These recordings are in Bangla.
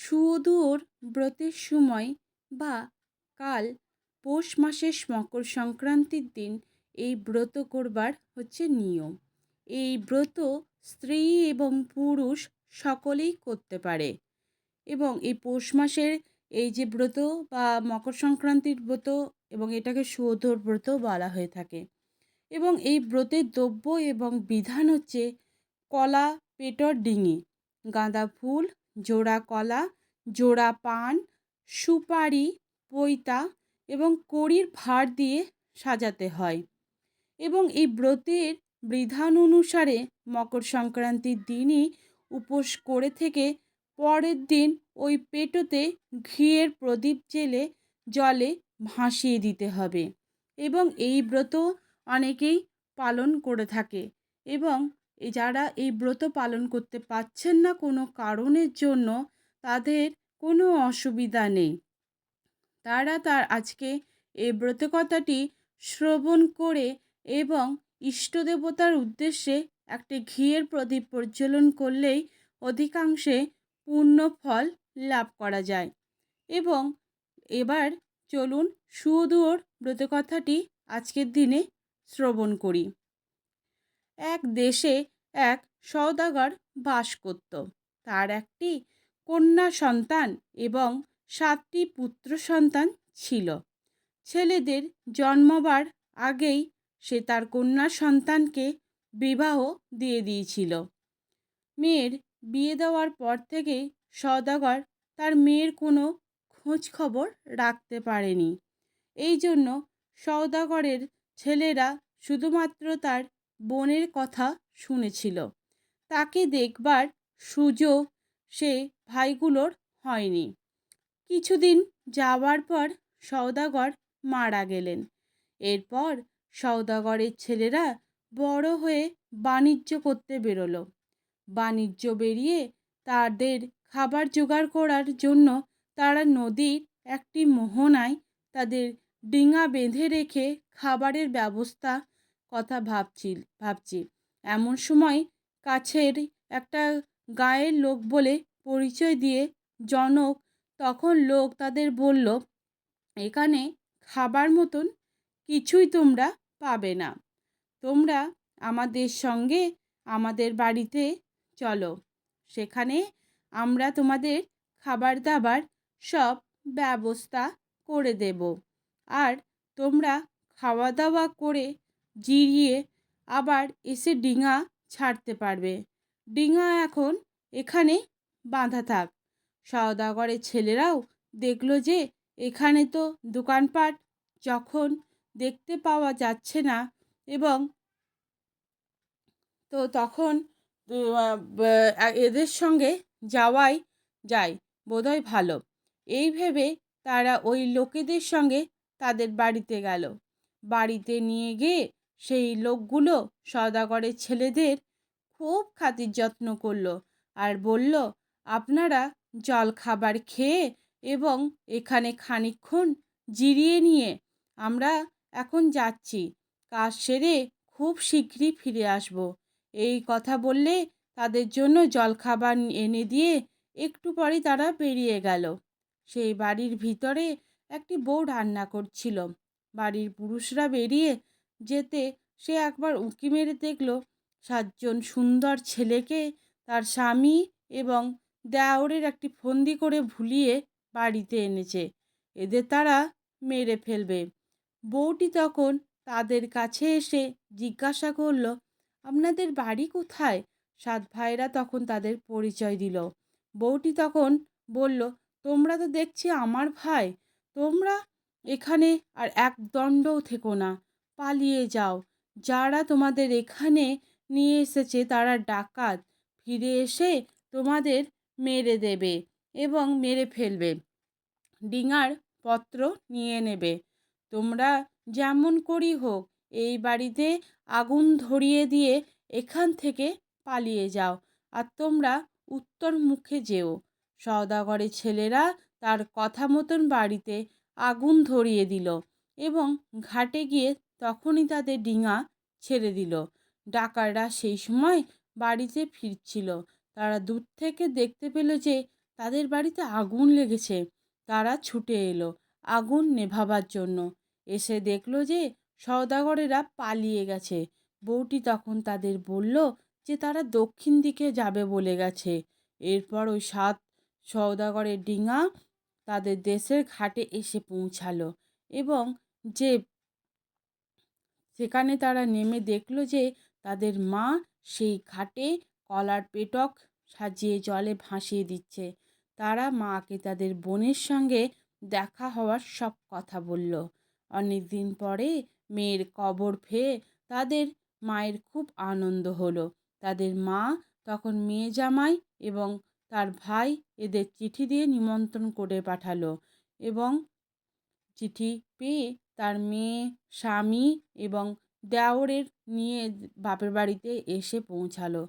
সুদূর ব্রতের সময় বা কাল পৌষ মাসের মকর সংক্রান্তির দিন এই ব্রত করবার হচ্ছে নিয়ম। এই ব্রত স্ত্রী এবং পুরুষ সকলেই করতে পারে এবং এই পৌষ মাসের এই যে ব্রত বা মকর সংক্রান্তির ব্রত এবং এটাকে সুধর ব্রত বলা হয়ে থাকে এবং এই ব্রতের দ্রব্য এবং বিধান হচ্ছে কলা, পেটর, ডিঙি, গাঁদা ফুল জোড়া কলা, জোড়া পান, সুপারি, পৈতা এবং কড়ির ভার দিয়ে সাজাতে হয় এবং এই ব্রতের বিধান অনুসারে মকর সংক্রান্তির দিনই উপোস করে থেকে পরের দিন ওই পেটোতে ঘিয়ের প্রদীপ জেলে জলে ভাসিয়ে দিতে হবে এবং এই ব্রত অনেকেই পালন করে থাকে এবং যারা এই ব্রত পালন করতে পারছেন না কোনো কারণের জন্য তাদের কোনো অসুবিধা নেই। তারা তার আজকে এই ব্রতকথাটি শ্রবণ করে এবং ইষ্ট দেবতার উদ্দেশ্যে একটি ঘিয়ের প্রদীপ প্রজ্বলন করলেই অধিকাংশে পূর্ণ ফল লাভ করা যায়। এবং এবার চলুন সুদূর ব্রতকথাটি আজকের দিনে শ্রবণ করি। এক দেশে এক সওদাগর বাস করত। তার একটি কন্যা সন্তান এবং সাতটি পুত্র সন্তান ছিল। ছেলেদের জন্মবার আগেই সে তার কন্যা সন্তানকে বিবাহ দিয়ে দিয়েছিল। মেয়ের বিয়ে দেওয়ার পর থেকে সওদাগর তার মেয়ের কোনো খবর রাখতে পারেনি। এই জন্য সওদাগরের ছেলেরা শুধুমাত্র তার বোনের কথা শুনেছিল। তাকে দেখবার সুযোগ সে ভাইগুলোর হয়নি। কিছুদিন যাওয়ার পর সওদাগর মারা গেলেন। এরপর সওদাগরের ছেলেরা বড় হয়ে বাণিজ্য করতে বেরোলো। বাণিজ্য বেরিয়ে তাদের খাবার জোগাড় করার জন্য তারা নদীর একটি মোহনায় তাদের ডিঙা বেঁধে রেখে খাবারের ব্যবস্থা কথা ভাবছি ভাবছি। এমন সময় কাছের একটা গায়ের লোক বলে পরিচয় দিয়ে জনক তখন লোক তাদের বলল, এখানে খাবার মতন কিছুই তোমরা পাবে না। তোমরা আমাদের সঙ্গে আমাদের বাড়িতে চলো। সেখানে আমরা তোমাদের খাবার দাবার সব ব্যবস্থা করে দেব। আর তোমরা খাওয়া দাওয়া করে জিরিয়ে আবার এসে ডিঙা ছাড়তে পারবে। ডিঙা এখন এখানে বাঁধা থাক। সওদাগরের ছেলেরাও দেখল যে এখানে তো দোকানপাট যখন দেখতে পাওয়া যাচ্ছে না এবং তো তখন এদের সঙ্গে যাওয়াই যায়, বোধহয় ভালো। এই ভেবে তারা ওই লোকেদের সঙ্গে তাদের বাড়িতে গেল। বাড়িতে নিয়ে গিয়ে সেই লোকগুলো সদাগরের ছেলেদের খুব খাতির যত্ন করল আর বলল, আপনারা জল খাবার খেয়ে এবং এখানে খানিক্ষণ জিরিয়ে নিয়ে আমরা এখন যাচ্ছি। কাজ সেরে খুব শীঘ্রই ফিরে আসব। এই কথা বললে তাদের জন্য জলখাবার এনে দিয়ে একটু পরেই তারা বেরিয়ে গেল। সেই বাড়ির ভিতরে একটি বউ রান্না করছিল। বাড়ির পুরুষরা বেরিয়ে যেতে সে একবার উঁকি মেরে দেখল সাতজন সুন্দর ছেলেকে তার স্বামী এবং দেওরের একটি ফন্দি করে ভুলিয়ে বাড়িতে এনেছে। এদের তারা মেরে ফেলবে। বউটি তখন তাদের কাছে এসে জিজ্ঞাসা করল, আপনাদের বাড়ি কোথায়? সাত ভাইরা তখন তাদের পরিচয় দিল। বউটি তখন বলল, তোমরা তো দেখছি আমার ভাই। তোমরা এখানে আর এক দণ্ডও থেকো না। পালিয়ে যাও। যারা তোমাদের এখানে নিয়ে এসেছে তারা ডাকাত। ফিরে এসে তোমাদের মেরে দেবে এবং মেরে ফেলবে। ডিঙার পত্র নিয়ে নেবে। তোমরা যেমন করি হোক, এই বাড়িতে আগুন ধরিয়ে দিয়ে এখান থেকে পালিয়ে যাও আর তোমরা উত্তর মুখে যেও। সওদাগরের ছেলেরা তার কথা মতন বাড়িতে আগুন ধরিয়ে দিল এবং ঘাটে গিয়ে তখনই তাদের ডিঙা ছেড়ে দিল। ডাকাররা সেই সময় বাড়িতে ফিরছিল। তারা দূর থেকে দেখতে পেল যে তাদের বাড়িতে আগুন লেগেছে। তারা ছুটে এলো আগুন নেভাবার জন্য। এসে দেখল যে সওদাগরেরা পালিয়ে গেছে। বউটি তখন তাদের বলল যে তারা দক্ষিণ দিকে যাবে বলে গেছে। এরপর ওই সাত সওদাগরের ডিঙা তাদের দেশের ঘাটে এসে পৌঁছালো এবং যে সেখানে তারা নেমে দেখল যে তাদের মা সেই ঘাটে কলার পেটক সাজিয়ে জলে ভাসিয়ে দিচ্ছে। তারা মাকে তাদের বোনের সঙ্গে দেখা হওয়ার সব কথা বলল। অনেক দিন পরে মেয়ের কবর ফেয়ে তাদের মায়ের খুব আনন্দ হলো। তাদের মা তখন মেয়ে জামাই এবং তার ভাই এদের চিঠি দিয়ে নিমন্ত্রণ করে পাঠালো এবং চিঠি পেয়ে তার মেয়ে, স্বামী এবং দেওরের নিয়ে বাপের বাড়িতে এসে পৌঁছালো।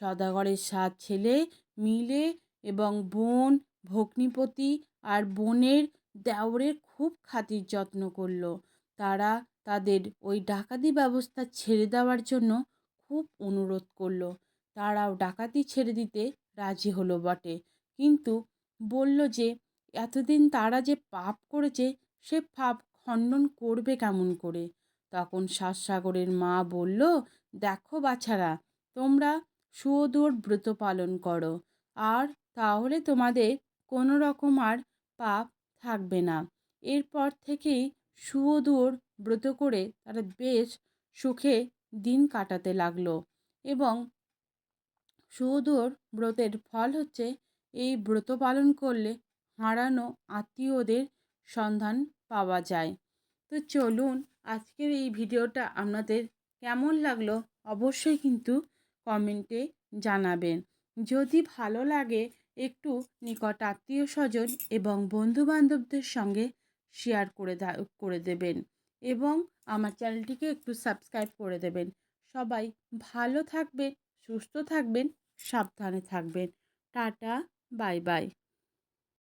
সদাগরের সাত ছেলে মিলে এবং বোন, ভগ্নিপতি আর বোনের দেওরের খুব খাতির যত্ন করল। তারা তাদের ওই ডাকাতি ব্যবস্থা ছেড়ে দেওয়ার জন্য খুব অনুরোধ করল। তারাও ডাকাতি ছেড়ে দিতে রাজি হলো বটে। কিন্তু বলল যে, এতদিন তারা যে পাপ করেছে, সে পাপ খণ্ডন করবে কেমন করে? তখন সাতসাগরের মা বলল, দেখো বাছারা, তোমরা সুদূর ব্রত পালন করো, আর তাহলে তোমাদের কোনো রকম আর পাপ থাকবে না। এরপর থেকেই সুদূর ব্রত করে তারা বেশ সুখে দিন কাটাতে লাগল এবং সুদূর ব্রতের ফল হচ্ছে, এই ব্রত পালন করলে হারানো আত্মীয়দের সন্ধান পাওয়া যায়। তো চলুন আজকের এই ভিডিওটা আপনাদের কেমন লাগল অবশ্যই কিন্তু কমেন্টে জানাবেন। যদি ভালো লাগে একটু নিকট আত্মীয় স্বজন এবং বন্ধুবান্ধবদের সঙ্গে শেয়ার করে করে দেবেন এবং আমার চ্যানেলটিকে একটু সাবস্ক্রাইব করে দেবেন। সবাই ভালো থাকবেন, সুস্থ থাকবেন, সাবধানে থাকবেন। Tata bye bye